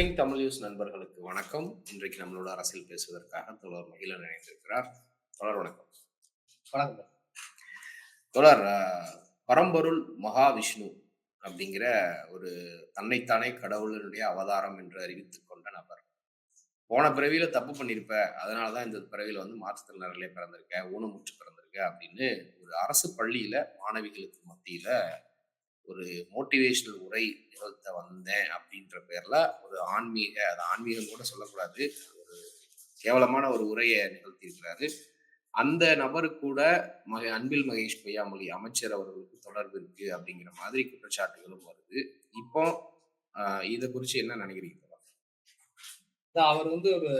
Trending Tamil news நண்பர்களுக்கு வணக்கம். இன்றைக்கு நம்மளோட அரசியல் பேசுவதற்காக தோழர் மகிழன் இணைந்திருக்கிறார். தோழர் வணக்கம். வணக்கம் அஹ், பரம்பொருள் மகாவிஷ்ணு அப்படிங்கிற ஒரு தன்னைத்தானே கடவுளினுடைய அவதாரம் என்று அறிவித்துக் கொண்ட நபர். போன பிறவியில தப்பு பண்ணியிருப்ப அதனாலதான் இந்த பிறவியில வந்து மாற்றுத்திறனாளிலே பிறந்திருக்க ஊனமுற்று பிறந்திருக்க அப்படின்னு ஒரு அரசு பள்ளியில மாணவிகளுக்கு மத்தியில ஒரு மோட்டிவேஷனல் உரை நிகழ்த்த வந்தேன் அப்படின்ற பேர்ல ஒரு ஆன்மீக அது ஆன்மீகம் கூட சொல்லக்கூடாது. ஒரு கேவலமான ஒரு உரையை நிகழ்த்தியிருக்கிறாரு. அந்த நபரு கூட மக அன்பில் மகேஷ் பொய்யாமொழி அமைச்சர் அவர்களுக்கு தொடர்பு இருக்கு அப்படிங்கிற மாதிரி குற்றச்சாட்டுகளும் வருது. இப்போ இதை குறித்து என்ன நினைக்கிறீங்க? அவர் வந்து ஒரு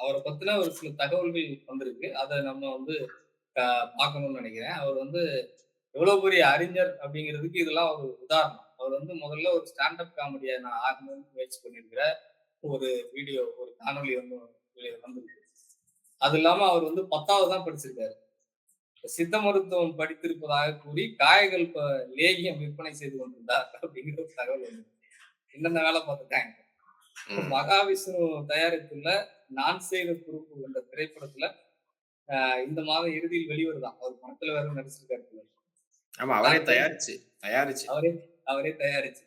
அவரை பத்தின ஒரு சில தகவல்கள் வந்திருக்கு. அதை நம்ம வந்து பார்க்கணும்னு நினைக்கிறேன். அவர் வந்து எவ்வளவு பெரிய அறிஞர் அப்படிங்கிறதுக்கு இதெல்லாம் ஒரு உதாரணம். அவர் வந்து முதல்ல ஒரு ஸ்டாண்டப் காமெடியை நான் ஆகணும்னு முயற்சி பண்ணியிருக்கிற ஒரு வீடியோ ஒரு காணொளி வந்து வெளிய வந்திருக்கு. அது இல்லாம அவர் வந்து பத்தாவது தான் படிச்சிருக்காரு. சித்த மருத்துவம் படித்திருப்பதாக கூறி காயங்கள் ப- லேகியம் விற்பனை செய்து கொண்டிருந்தார் அப்படிங்கிற ஒரு தகவல் வந்து என்னென்ன வேலை பார்த்துட்டாங்க. மகாவிஷ்ணு தயாரித்துள்ள நான் செய்த குறுப்பு என்ற திரைப்படத்துல ஆஹ் இந்த மாதம் இறுதியில் வெளிவருதான். அவர் படத்துல வேற நடிச்சிருக்காரு. ஆமா அவரே தயாரிச்சு தயாரிச்சு. அவரே அவரே தயாரிச்சு.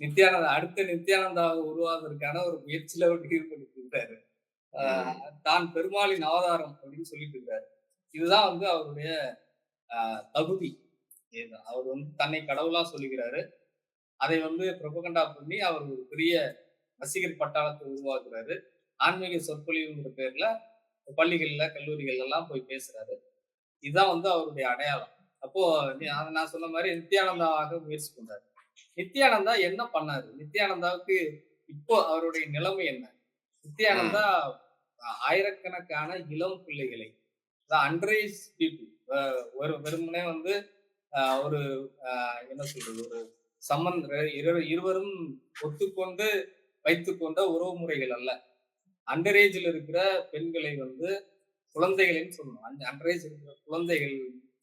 நித்யானந்தா அடுத்த நித்யானந்தாவை உருவாவதற்கான ஒரு முயற்சியில அவர் ஈடுபட்டு இருக்காரு ஆஹ் தான் பெருமாளின் அவதாரம் அப்படின்னு சொல்லிட்டு இருக்காரு இதுதான் வந்து அவருடைய தகுதி. அவர் வந்து தன்னை கடவுளா சொல்லுகிறாரு அதை வந்து பிரபகண்டா பண்ணி அவர் ஒரு பெரிய ரசிகர் பட்டாளத்தை உருவாக்குறாரு. ஆன்மீக சொற்பொழிவுங்கிற பேர்ல பள்ளிகள்ல கல்லூரிகள் எல்லாம் போய் பேசுறாரு. இதுதான் வந்து அவருடைய அடையாளம். அப்போ நீ- நான் சொன்ன மாதிரி நித்யானந்தாவாக முயற்சி பண்றாரு. நித்யானந்தா என்ன பண்ணாரு? நித்யானந்தாவுக்கு இப்போ அவருடைய நிலைமை என்ன? நித்யானந்தா ஆயிரக்கணக்கான இளம் பிள்ளைகளை அண்டரேஜ் பீப்புள் ஒரு வெறுமனே வந்து அஹ், ஒரு என்ன சொல்றது ஒரு சம்பந்த இருவரும் ஒத்துக்கொண்டு வைத்துக்கொண்ட உறவு முறைகள் அல்ல. அண்டரேஜில் இருக்கிற பெண்களை வந்து குழந்தைகளைன்னு சொல்லணும் அந்த அண்டரேஜ் இருக்கிற குழந்தைகள்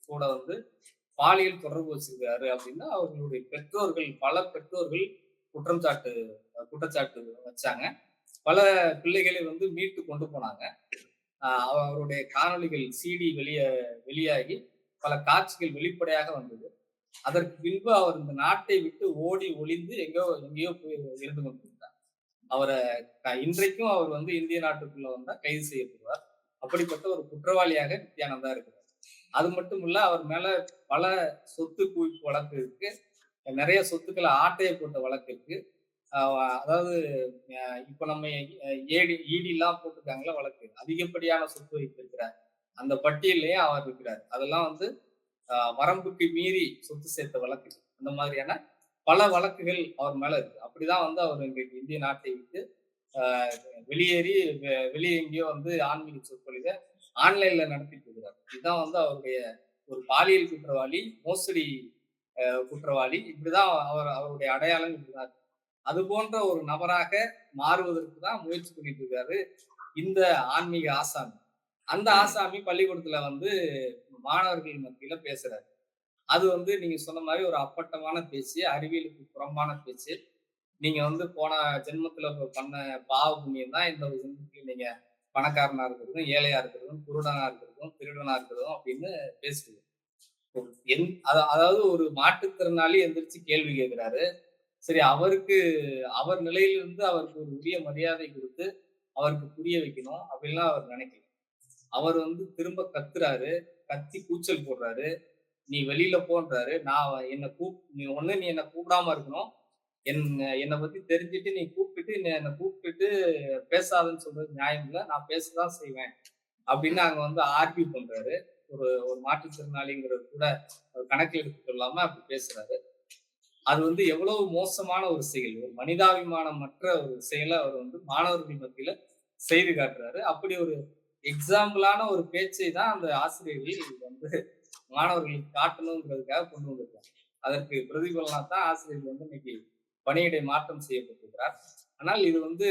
கூட வந்து பாலியல் தொடர்பு வச்சிருக்காரு அப்படின்னா அவர்களுடைய பெற்றோர்கள் பல பெற்றோர்கள் குற்றம் சாட்டு குற்றச்சாட்டு வச்சாங்க. பல பிள்ளைகளை வந்து மீட்டு கொண்டு போனாங்க. அவ- அவருடைய காணொளிகள் சிடி வெளிய வெளியாகி பல காட்சிகள் வெளிப்படையாக வந்தது. அதற்கு பின்பு அவர் இந்த நாட்டை விட்டு ஓடி ஒளிந்து எங்கோ எங்கேயோ போய் இருந்து கொண்டிருந்தார். அவரை க- இன்றைக்கும் அவர் வந்து இந்திய நாட்டுக்குள்ள வந்தா கைது செய்யப்படுவார். அப்படிப்பட்ட ஒரு குற்றவாளியாக நித்யானந்தா இருக்கிறார். அது மட்டும் இல்ல அவர் மேல பல சொத்து குவிப்பு வழக்கு இருக்கு. நிறைய சொத்துக்களை ஆட்டைய போட்ட வழக்கு இருக்கு. அதாவது இப்ப நம்ம ஏடி ஈடி எல்லாம் போட்டிருக்காங்களா வழக்கு. அதிகப்படியான சொத்து வைத்திருக்கிறார். அந்த பட்டியலையும் அவர் இருக்கிறார். அதெல்லாம் வந்து வரம்புக்கு மீறி சொத்து சேர்த்த வழக்கு அந்த மாதிரியான பல வழக்குகள் அவர் மேல இருக்கு. அப்படிதான் வந்து அவர் இன்றைக்கு இந்திய நாட்டை விட்டு வெளியேறி வெ- வெளியே எங்கேயோ வந்து ஆன்மீக சொற்பொழிவை ஆன்லைன்ல நடத்திட்டு இருக்கிறார். இதுதான் வந்து அவருடைய ஒரு பாலியல் குற்றவாளி மோசடி குற்றவாளி. இப்படிதான் அவர் அவருடைய அடையாளம் இப்படிதான் இருக்கு. அது போன்ற ஒரு நபராக மாறுவதற்கு தான் முயற்சி பண்ணிட்டு இருக்காரு இந்த ஆன்மீக ஆசாமி. அந்த ஆசாமி பள்ளிக்கூடத்துல வந்து மாணவர்கள் மத்தியில பேசுறாரு. அது வந்து நீங்க சொன்ன மாதிரி ஒரு அப்பட்டமான பேச்சு அறிவியலுக்கு புறம்பான பேச்சு. நீங்க வந்து போன ஜென்மத்துல பண்ண பாவ புண்ணியம் தான் இந்த ஜென்மத்துல நீங்க பணக்காரனா இருக்கிறதும் ஏழையா இருக்கிறதும் குருடனா இருக்கிறதும் திருடனா இருக்கிறதும் அப்படின்னு பேசுது என் அதாவது ஒரு மாற்றுத்திறனாளி எந்திரிச்சு கேள்வி கேட்கிறாரு சரி அவருக்கு அவர் நிலையிலிருந்து அவருக்கு ஒரு உரிய மரியாதை கொடுத்து அவருக்கு புரிய வைக்கணும் அப்படின்லாம் அவர் நினைக்கல. அவர் வந்து திரும்ப கத்துறாரு கத்தி கூச்சல் போடுறாரு. நீ வெளியில போன்றாரு நான் என்னை கூப் நீ ஒண்ணு நீ என்னை கூப்பிடாம இருக்கணும். என் என்னை பத்தி தெரிஞ்சுட்டு நீ கூப்பிட்டுட்டு என்னை கூப்பிட்டுட்டு பேசாதுன்னு சொல்றது நியாயம் இல்லை. நான் பேசதான் செய்வேன். அப்படின்னு அங்க வந்து ஆர்கியூ பண்றாரு. ஒரு ஒரு மாற்றுத்திறனாளிங்கிறது கூட கணக்கில் எடுத்துக்கொள்ளாம அப்படி பேசுறாரு. அது வந்து எவ்வளவு மோசமான ஒரு செயல். ஒரு மனிதாபிமானம் மற்ற ஒரு செயலை அவர் வந்து மாணவர்கள் மத்தியில செய்து காட்டுறாரு. அப்படி ஒரு எக்ஸாம்பிளான ஒரு பேச்சை தான் அந்த ஆசிரியர்கள் வந்து மாணவர்களுக்கு காட்டணுங்கிறதுக்காக கொண்டு வந்திருக்காங்க. அதற்கு பிரதிபலனா தான் ஆசிரியர்கள் வந்து இன்னைக்கு பணியிடை மாற்றம் செய்யப்பட்டிருக்கிறார். ஆனால் இது வந்து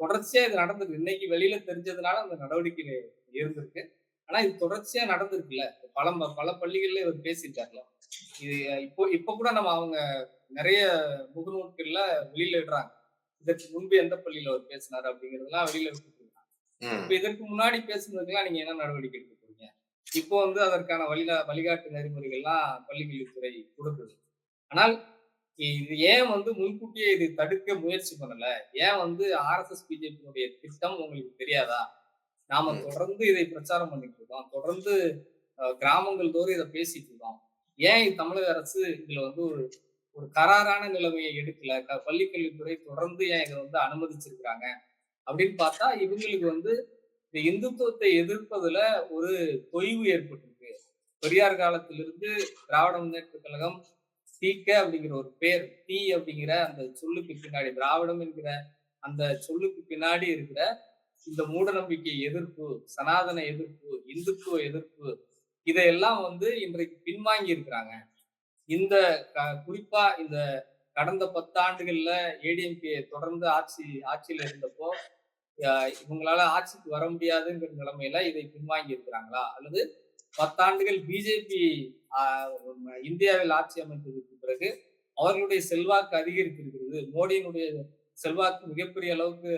தொடர்ச்சியா இது நடந்திருக்கு. இன்னைக்கு வெளியில தெரிஞ்சதுனால அந்த நடவடிக்கை இருந்திருக்கு ஆனா இது தொடர்ச்சியா நடந்திருக்குல்ல. பல பல பள்ளிகள்ல இவர் பேசிட்டார்ல. இது இப்போ இப்ப கூட நம்ம அவங்க நிறைய முகநூல்கள்ல வெளியில இடுறாங்க. இதற்கு முன்பு எந்த பள்ளியில அவர் பேசினாரு அப்படிங்கறதெல்லாம் வெளியில. இப்ப இதற்கு முன்னாடி பேசுனதுக்கெல்லாம் நீங்க என்ன நடவடிக்கை எடுக்க போறீங்க? இப்போ வந்து அதற்கான வழிகா வழிகாட்டு நெறிமுறைகள்லாம் பள்ளிக்கல்வித்துறை கொடுக்குது. ஆனால் இது ஏன் வந்து முன்கூட்டியே இது தடுக்க முயற்சி பண்ணல? ஏன் வந்து ஆர்எஸ்எஸ் பிஜேபியினுடைய திட்டம் உங்களுக்கு தெரியாதா? நாம. தொடர்ந்து இதை பிரச்சாரம் பண்ணிட்டு இருக்கோம். தொடர்ந்து கிராமங்கள் தோறும் இதை பேசிட்டு இருக்கோம். ஏன் தமிழக அரசு இதுல வந்து ஒரு ஒரு கராரான நிலைமையை எடுக்கல? பள்ளிக்கல்வித்துறை தொடர்ந்து ஏன் இதை வந்து அனுமதிச்சிருக்கிறாங்க? அப்படின்னு பார்த்தா இவங்களுக்கு வந்து இந்த இந்துத்துவத்தை எதிர்ப்பதுல ஒரு தொய்வு ஏற்பட்டிருக்கு. பெரியார் காலத்திலிருந்து திராவிட முன்னேற்ற கழகம் தீக்க அப்படிங்கிற ஒரு பேர் தீ அப்படிங்கிற அந்த சொல்லுக்கு பின்னாடி திராவிடம் என்கிற அந்த சொல்லுக்கு பின்னாடி இருக்கிற இந்த மூட நம்பிக்கை எதிர்ப்பு சனாதன எதிர்ப்பு இந்துத்துவ எதிர்ப்பு இதையெல்லாம் வந்து இன்றைக்கு பின்வாங்கி இருக்கிறாங்க. இந்த குறிப்பா இந்த கடந்த பத்தாண்டுகள்ல ஏடிஎம்கே தொடர்ந்து ஆட்சி ஆட்சியில இருந்தப்போ இவங்களால ஆட்சிக்கு வர முடியாதுங்கிற நிலைமையில இதை பின்வாங்கி இருக்கிறாங்களா? அல்லது பத்தாண்டுகள் பிஜேபி இந்தியாவில் ஆட்சி அமைத்ததற்கு பிறகு அவர்களுடைய செல்வாக்கு அதிகரித்திருக்கிறது. மோடியினுடைய செல்வாக்கு மிகப்பெரிய அளவுக்கு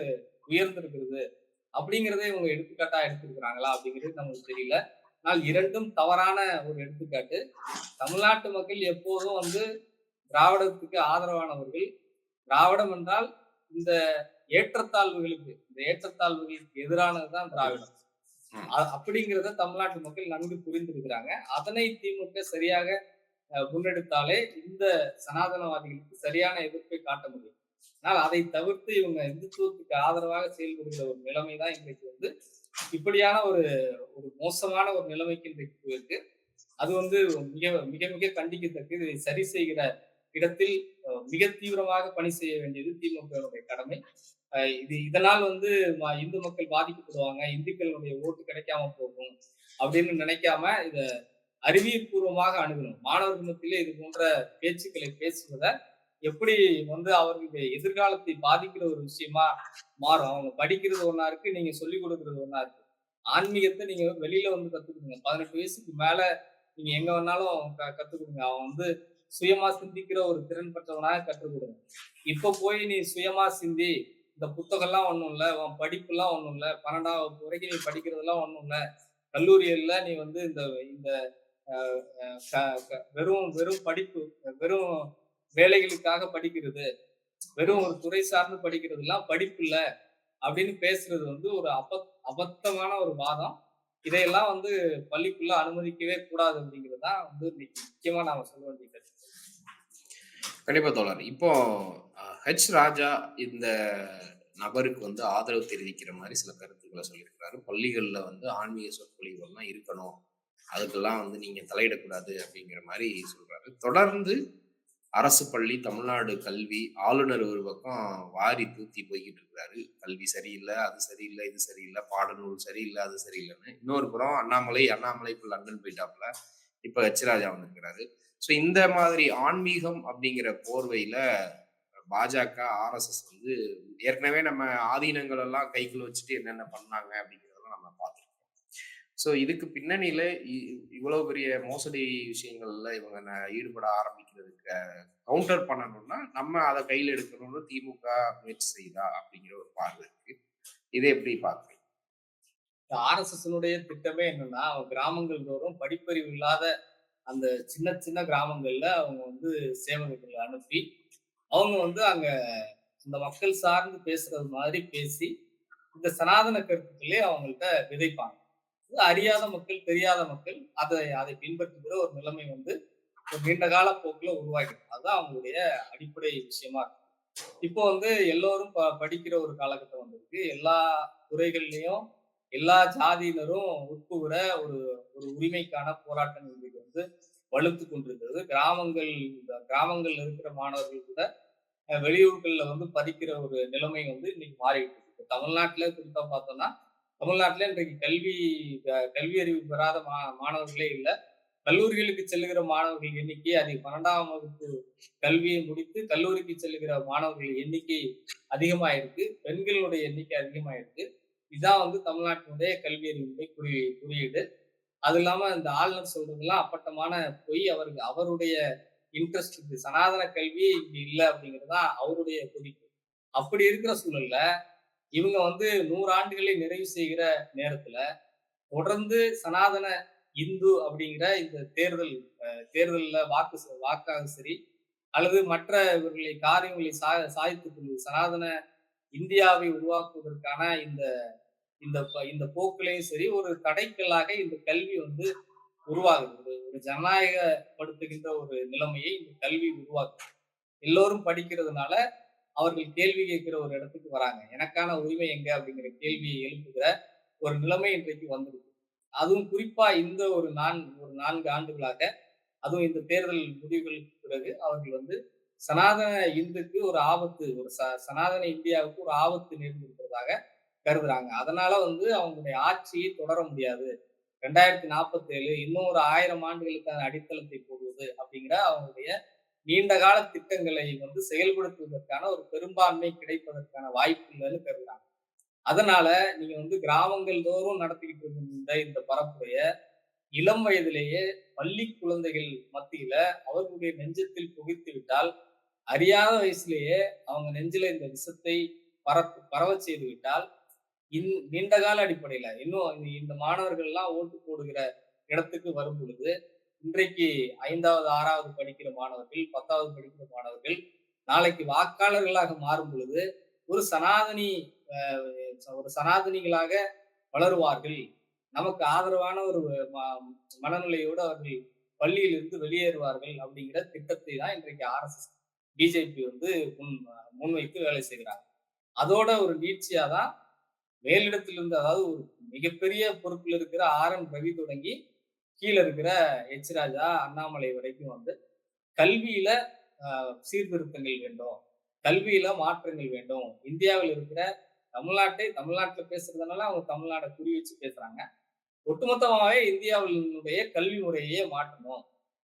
உயர்ந்திருக்கிறது. அப்படிங்கிறதை இவங்க எடுத்துக்காட்டா எடுத்திருக்கிறாங்களா அப்படிங்கிறது நமக்கு தெரியல. ஆனால் இரண்டும் தவறான ஒரு எடுத்துக்காட்டு. தமிழ்நாட்டு மக்கள் எப்போதும் வந்து திராவிடத்துக்கு ஆதரவானவர்கள். திராவிடம் என்றால் இந்த ஏற்றத்தாழ்வுகளுக்கு இந்த ஏற்றத்தாழ்வுகளுக்கு எதிரானதுதான் திராவிடம். அப்படிங்கிறத தமிழ்நாட்டு மக்கள் நன்கு புரிந்திருக்கிறாங்க. அதனை திமுக சரியாக முன்னெடுத்தாலே இந்த சனாதனவாதிகளுக்கு சரியான எதிர்ப்பை காட்ட முடியும். ஆனால் அதை தவிர்த்து இவங்க இந்துத்துவத்துக்கு ஆதரவாக செயல்படுகிற ஒரு நிலைமை தான் இன்றைக்கு வந்து இப்படியான ஒரு ஒரு மோசமான ஒரு நிலைமைக்கு இன்றைக்கு போயிருக்கு. அது வந்து மிக மிக மிக கண்டிக்கத்தக்கு இதை சரி செய்கிற இடத்தில் மிக தீவிரமாக பணி செய்ய வேண்டியது திமுகவுடைய கடமை. இது இதனால் வந்து இந்து மக்கள் பாதிக்கப்படுவாங்க. இந்துக்களுடைய ஓட்டு கிடைக்காம போகும் அப்படின்னு நினைக்காம இத அறிவியல் பூர்வமாக அணுகணும். மாணவர்கள் மத்தியிலே இது போன்ற பேச்சுக்களை பேசுவதை எப்படி வந்து அவர்களுடைய எதிர்காலத்தை பாதிக்கிற ஒரு விஷயமா மாறும். அவங்க படிக்கிறது ஒன்றா இருக்கு நீங்க சொல்லிக் கொடுக்கறது ஒன்றா இருக்கு. ஆன்மீகத்தை நீங்க வெளியில வந்து கத்துக்கணுங்க பதினெட்டு வயசுக்கு மேல நீங்க எங்க வேணாலும் க- கத்துக் கொடுங்க. அவன் வந்து சுயமா சிந்திக்கிற ஒரு திறன் பெற்றவனாக கற்றுக் கொடுங்க. இப்ப போய் நீ சுயமா சிந்தி இந்த புத்தகம்லாம் ஒண்ணும் இல்ல. உன் படிப்புலாம் ஒண்ணும் இல்ல. பன்னெண்டாம் வகுப்பு வரைக்கும் நீ படிக்கிறதெல்லாம் ஒண்ணும் இல்ல. கல்லூரியில நீ வந்து இந்த இந்த க- க- வெறும் வெறும் படிப்பு வெறும் வேலைகளுக்காக படிக்கிறது வெறும் ஒரு துறை சார்ந்து படிக்கிறதுலாம் படிப்பு இல்ல அப்படின்னு பேசுறது வந்து ஒரு அபத் அபத்தமான ஒரு வாதம். இதையெல்லாம் வந்து பள்ளிக்குள்ள அனுமதிக்கவே கூடாது அப்படிங்கிறது தான் வந்து முக்கியமா நாம சொல்ல வேண்டிய கண்டிப்பா தோழர். இப்போ அஹ், ஹெச் ராஜா இந்த நபருக்கு வந்து ஆதரவு தெரிவிக்கிற மாதிரி சில கருத்துக்களை சொல்லியிருக்கிறாரு. பள்ளிகள்ல வந்து ஆன்மீக சொற்பொழிவுகள்லாம் இருக்கணும். அதுக்கெல்லாம் வந்து நீங்க தலையிடக்கூடாது அப்படிங்கிற மாதிரி சொல்றாரு. தொடர்ந்து அரசு பள்ளி தமிழ்நாடு கல்வி ஆளுநர் ஒரு பக்கம் வாரி தூத்தி போய்கிட்டு இருக்கிறாரு. கல்வி சரியில்லை அது சரியில்லை இது சரியில்லை பாடநூல் சரியில்லை அது சரியில்லைன்னு. இன்னொரு புறம் அண்ணாமலை அண்ணாமலை இப்போ லண்டன் போயிட்டாப்புல. இப்ப ஹெச்ராஜா வந்திருக்கிறாரு. ஸோ இந்த மாதிரி ஆன்மீகம் அப்படிங்கிற போர்வையில பாஜக ஆர்எஸ்எஸ் வந்து ஏற்கனவே நம்ம ஆதீனங்கள் எல்லாம் கைக்குள்ள வச்சுட்டு என்னென்ன பண்ணாங்க அப்படிங்கிறதெல்லாம் நம்ம பார்த்துருக்கோம். ஸோ இதுக்கு பின்னணியில இ- இவ்வளவு பெரிய மோசடி விஷயங்கள்ல இவங்க ஈடுபட ஆரம்பிக்கிறதுக்கு கவுண்டர் பண்ணணும்னா நம்ம அதை கையில் எடுக்கணும்னு திமுக முயற்சி செய்தா அப்படிங்கிற ஒரு பார்வை இருக்கு. இதை எப்படி பார்க்க ஆர்எஸ்எஸ்னுடைய திட்டமே என்னன்னா அவங்க கிராமங்கள் தோறும் படிப்பறிவு இல்லாத அந்த சின்ன சின்ன கிராமங்கள்ல அவங்க வந்து சேவகர்களை அனுப்பி அவங்க வந்து அங்க இந்த மக்கள் சார்ந்து பேசுறது மாதிரி பேசி இந்த சனாதன கருத்துக்களே அவங்கள்ட்ட விதைப்பாங்க. அறியாத மக்கள் தெரியாத மக்கள் அதை அதை பின்பற்றுகிற ஒரு நிலைமை வந்து ஒரு நீண்ட கால போக்குல உருவாகிடும் அதுதான் அவங்களுடைய அடிப்படை விஷயமா இருக்கு. இப்போ வந்து எல்லோரும் ப- படிக்கிற ஒரு காலகட்டம் வந்திருக்கு. எல்லா துறைகள்லயும் எல்லா ஜாதியினரும் உட்புகிற ஒரு ஒரு உரிமைக்கான போராட்டம் இன்றைக்கு வந்து வலுத்து கொண்டிருக்கிறது. கிராமங்கள் கிராமங்கள்ல இருக்கிற மாணவர்கள் கூட வெளியூர்களில் வெளியூர்கள்ல வந்து படிக்கிற ஒரு நிலைமை வந்து இன்னைக்கு மாறிட்டு இருக்கு. இப்ப தமிழ்நாட்டுல குறிப்பா பார்த்தோம்னா தமிழ்நாட்டுல இன்றைக்கு கல்வி க- கல்வி அறிவு பெறாத மா மாணவர்களே இல்லை. கல்லூரிகளுக்கு செல்லுகிற மாணவர்கள் எண்ணிக்கை அது பன்னெண்டாம் வகுப்பு கல்வியை முடித்து கல்லூரிக்கு செல்லுகிற மாணவர்கள் எண்ணிக்கை அதிகமாயிருக்கு. பெண்களுடைய எண்ணிக்கை அதிகமாயிருக்கு. இதான் வந்து தமிழ்நாட்டினுடைய கல்வி அறிவுடைய குறி குறியீடு. அது இல்லாம இந்த ஆளுநர் சொல்றதுலாம் அப்பட்டமான பொய். அவருக்கு அவருடைய இன்ட்ரெஸ்ட் சனாதன கல்வி இங்க இல்லை அப்படிங்கிறதுதான் அவருடைய குறிப்பு அப்படி இருக்கிற சூழல்ல இவங்க வந்து நூறு ஆண்டுகளை நிறைவு செய்கிற நேரத்துல தொடர்ந்து சனாதன இந்து அப்படிங்கிற இந்த தேர்தல் தேர்தலில் தேர்தல்ல வாக்கு வாக்காக சரி அல்லது மற்ற இவர்களை காரியங்களை சா சாதித்துக் கொள்வது சனாதன இந்தியாவை உருவாக்குவதற்கான இந்த இந்த இந்த போக்கிலையும் சரி ஒரு தடைக்கல்லாக இந்த கல்வி வந்து உருவாகுது. ஒரு ஒரு ஜனநாயகப்படுத்துகின்ற ஒரு நிலைமையை இந்த கல்வி உருவாக்குது. எல்லோரும் படிக்கிறதுனால அவர்கள் கேள்வி கேட்கிற ஒரு இடத்துக்கு வராங்க. எனக்கான உரிமை எங்க? அப்படிங்கிற கேள்வியை எழுப்புகிற ஒரு நிலைமை இன்றைக்கு வந்திருக்கு. அதுவும் குறிப்பா இந்த ஒரு நான் ஒரு நான்கு ஆண்டுகளாக அதுவும் இந்த தேர்தல் முடிவுகளுக்கு பிறகு அவர்கள் வந்து சனாதன இந்துக்கு ஒரு ஆபத்து ஒரு ச சனாதன இந்தியாவுக்கு ஒரு ஆபத்து நேர்ந்திருக்கிறதாக கருதுறாங்க. அதனால வந்து அவங்களுடைய ஆட்சியை தொடர முடியாது. ரெண்டாயிரத்தி நாற்பத்தி ஏழு இன்னும் ஒரு ஆயிரம் ஆண்டுகளுக்கான அடித்தளத்தை போடுவது அப்படிங்கிற அவங்களுடைய நீண்ட கால திட்டங்களை வந்து செயல்படுத்துவதற்கான ஒரு பெரும்பான்மை கிடைப்பதற்கான வாய்ப்பு இல்லைன்னு கருதுறாங்க. அதனால நீங்க வந்து கிராமங்கள் தோறும் நடத்திக்கிட்டு இருந்த இந்த பரப்புரைய இளம் வயதிலேயே பள்ளி குழந்தைகள் மத்தியில அவர்களுடைய நெஞ்சத்தில் புகைத்து விட்டால் அறியாத வயசுலேயே அவங்க நெஞ்சில இந்த விஷத்தை பரப்பு பரவ செய்து விட்டால் இன் நீண்ட கால அடிப்படையில இன்னும் இந்த- மாணவர்கள் எல்லாம் ஓட்டு போடுகிற இடத்துக்கு வரும் பொழுது இன்றைக்கு ஐந்தாவது ஆறாவது படிக்கிற மாணவர்கள் பத்தாவது படிக்கிற மாணவர்கள் நாளைக்கு வாக்காளர்களாக மாறும் பொழுது ஒரு சனாதனி அஹ், ஒரு சனாதனிகளாக வளருவார்கள். நமக்கு ஆதரவான ஒரு ம- மனநிலையோடு அவர்கள் பள்ளியிலிருந்து வெளியேறுவார்கள் அப்படிங்கிற திட்டத்தை தான் இன்றைக்கு ஆர்எஸ்எஸ் பிஜேபி வந்து முன் முன்வைத்து வேலை செய்கிறாங்க அதோட ஒரு நீட்சியா தான் மேலிடத்திலிருந்து அதாவது ஒரு மிகப்பெரிய பொறுப்பில் இருக்கிற ஆர் என் ரவி தொடங்கி கீழே இருக்கிற எச் ராஜா அண்ணாமலை வரைக்கும் வந்து கல்வியில சீர்திருத்தங்கள் வேண்டும் கல்வியில மாற்றங்கள் வேண்டும். இந்தியாவில் இருக்கிற தமிழ்நாட்டை தமிழ்நாட்டில் பேசுறதுனால அவங்க தமிழ்நாட்டை குறி வச்சு பேசுறாங்க. ஒட்டுமொத்தமாகவே இந்தியாவினுடைய கல்வி முறையே மாற்றணும்.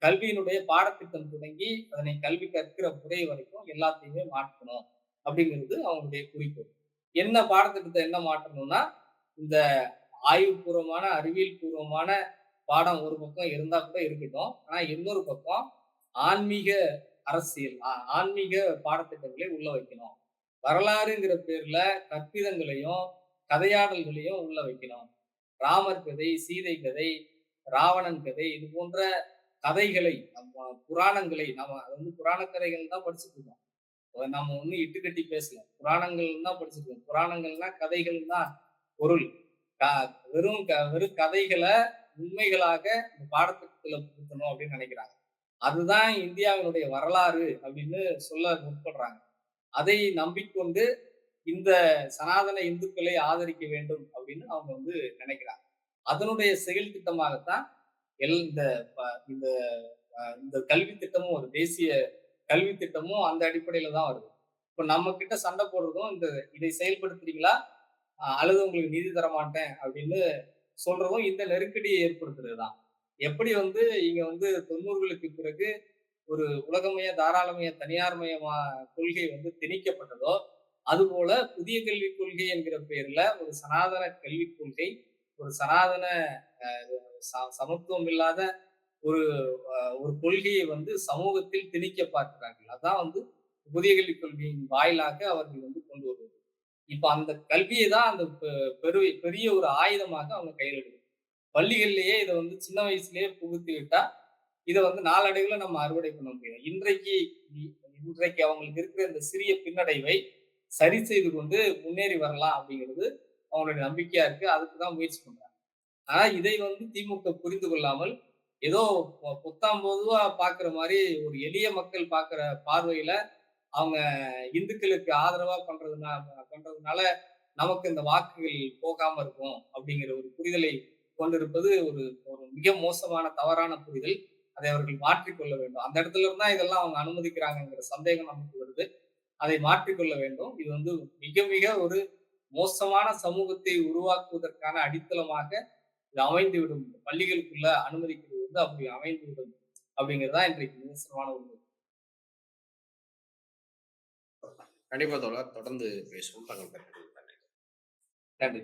கல்வியினுடைய பாடத்திட்டம் தொடங்கி அதனை கல்வி கற்கிற முறை வரைக்கும் எல்லாத்தையுமே மாற்றணும் அப்படிங்கிறது அவங்களுடைய குறிக்கோள். என்ன பாடத்திட்டத்தை என்ன மாற்றணும்னா இந்த ஆய்வுபூர்வமான அறிவியல் பூர்வமான பாடம் ஒரு பக்கம் இருந்தா கூட இருக்கட்டும். ஆனா இன்னொரு பக்கம் ஆன்மீக அரசியல் ஆன்மீக பாடத்திட்டங்களை உள்ள வைக்கணும். வரலாறுங்கிற பேர்ல கற்பிதங்களையும் கதையாடல்களையும் உள்ள வைக்கணும். ராமர் கதை சீதை கதை ராவணன் கதை இது போன்ற கதைகளை நம்ம புராணங்களை நம்ம அது வந்து புராண கதைகள் தான் படிச்சுட்டு இருக்கோம். நம்ம ஒன்றும் இட்டுக்கட்டி பேசல. புராணங்கள் தான் படிச்சிருக்கோம் புராணங்கள்னா கதைகள் தான் பொருள். க- வெறும் க- வெறும் கதைகளை உண்மைகளாக இந்த பாடத்திட்டத்துல புகுத்தணும் அப்படின்னு நினைக்கிறாங்க. அதுதான் இந்தியாவினுடைய வரலாறு அப்படின்னு சொல்ல முற்படுறாங்க. அதை நம்பிக்கொண்டு இந்த சனாதன இந்துக்களை ஆதரிக்க வேண்டும் அப்படின்னு அவங்க வந்து நினைக்கிறாங்க. அதனுடைய செயல் திட்டமாகத்தான் எல் இந்த ப- இந்த இந்த கல்வி திட்டமும் ஒரு தேசிய கல்வி திட்டமும் அந்த அடிப்படையில தான் வருது. இப்போ நம்ம கிட்ட சண்டை போடுறதும் இந்த இதை செயல்படுத்துறீங்களா? அல்லது உங்களுக்கு நிதி தர மாட்டேன் அப்படின்னு சொல்றதும் இந்த நெருக்கடியை ஏற்படுத்துறது தான். எப்படி வந்து இங்க வந்து தொண்ணூறுகளுக்கு பிறகு ஒரு உலகமய தாராளமய தனியார்மயமா கொள்கை வந்து திணிக்கப்பட்டதோ அதுபோல புதிய கல்விக் கொள்கை என்கிற பெயர்ல ஒரு சனாதன கல்விக் கொள்கை ஒரு சனாதன ச- சமத்துவம் இல்லாத ஒரு ஒரு கொள்கையை வந்து சமூகத்தில் திணிக்க பார்க்கிறார்கள். அதான் வந்து புதிய கல்விக் கொள்கையின் வாயிலாக அவர்கள் வந்து கொண்டு வருவது. இப்ப அந்த கல்வியை தான் அந்த பெ- பெரு பெரிய ஒரு ஆயுதமாக அவங்க கையில் எடுக்கணும் பள்ளிகள்லயே இதை வந்து சின்ன வயசுலயே புகுத்தி விட்டா இதை வந்து நாளடைவுல நம்ம அறுவடை பண்ண முடியும் இன்றைக்கு இன்றைக்கு அவங்களுக்கு இருக்கிற இந்த சிறிய பின்னடைவை சரி செய்து கொண்டு முன்னேறி வரலாம் அப்படிங்கிறது அவங்களுடைய நம்பிக்கையா இருக்கு. அதுக்கு தான் முயற்சி பண்றாங்க. ஆனா இதை வந்து திமுக புரிந்து கொள்ளாமல் ஏதோ புத்தாம் பொதுவா பாக்குற மாதிரி ஒரு எளிய மக்கள் பாக்குற பார்வையில அவங்க இந்துக்களுக்கு ஆதரவா பண்றதுனா பண்றதுனால நமக்கு இந்த வாக்குகள் போகாம இருக்கும் அப்படிங்கிற ஒரு புரிதலை கொண்டிருப்பது ஒரு ஒரு மிக மோசமான தவறான புரிதல். அதை அவர்கள் மாற்றிக்கொள்ள வேண்டும். அந்த இடத்துல இருந்தா இதெல்லாம் அவங்க அனுமதிக்கிறாங்கங்கிற சந்தேகம் நமக்கு வருது. அதை மாற்றிக்கொள்ள வேண்டும். இது வந்து மிக மிக ஒரு மோசமான சமூகத்தை உருவாக்குவதற்கான அடித்தளமாக இது அமைந்துவிடும். பள்ளிகளுக்குள்ள அனுமதிக்கிறது வந்து அப்படி அமைந்துவிடும் அப்படிங்கிறதா இன்றைக்கு நிதர்சனமான உண்மை. கண்டிப்பா தோழர் தொடர்ந்து பேசுவோம். தங்கள் நன்றி.